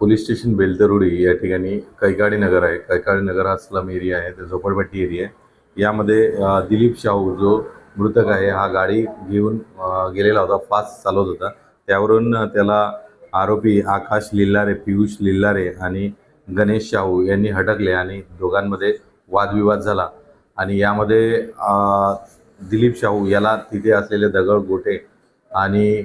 Police station बेलतरुडी या ठिकाणी कैकाडी नगर आहे. कैकाडी नगर हा स्लम एरिया आहे ते झोपडपट्टी एरिया आहे. यामध्ये दिलीप शाहू जो मृतक आहे हा गाडी घेऊन गेलेला होता फास्ट चालवत होता. त्यावरून त्याला आरोपी आकाश लिल्लारे पियुष लिल्लारे आणि गणेश शाहू यांनी हटकले आणि दोघांमध्ये वादविवाद झाला. आणि यामध्ये दिलीप शाहू याला तिथे असलेले दगड गोटे आणि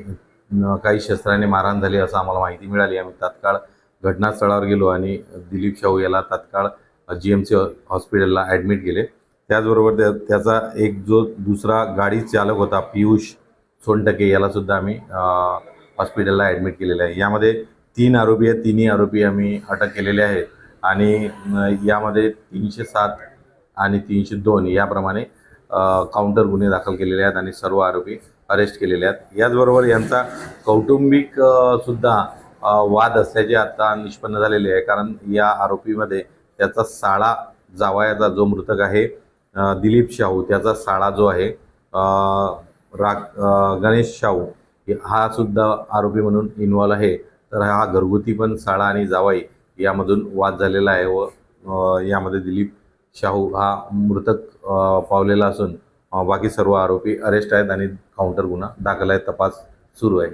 काही शस्त्राने मारहाण झाली असं आम्हाला माहिती मिळाली. आम्ही तात्काळ घटनास्थळावर गेलो आणि दिलीप शाहू याला तात्काळ जी एम सी हॉस्पिटलला ॲडमिट केले. त्याचबरोबर त्या त्याचा एक जो दुसरा गाडी चालक होता पियुष सोनटके यालासुद्धा आम्ही हॉस्पिटलला ॲडमिट केलेलं आहे. यामध्ये तीन आरोपी आहेत. तिन्ही आरोपी आम्ही अटक केलेले आहेत. आणि यामध्ये तीनशे सात आणि तीनशे दोन याप्रमाणे काउंटर गुन्हे दाखल केलेले आहेत आणि सर्व आरोपी अरेस्ट केलेले आहेत. याचबरोबर यांचा कौटुंबिक सुद्धा वाद असल्याचे आता निष्पन्न झालेले आहे. कारण या आरोपीमध्ये त्याचा साळा जावायाचा जो मृतक आहे दिलीप शाहू त्याचा साळा जो आहे राग गणेश शाहू हा सुद्धा आरोपी म्हणून इन्वॉल्व आहे. तर हा घरगुती पण साळा आणि जावाई यामधून वाद झालेला आहे व यामध्ये दिलीप शाहू हा मृतक पावलेला असून बाकी सर्व आरोपी अरेस्ट आहेत आणि काउंटर गुन्हा दाखल आहे तपास सुरू आहे.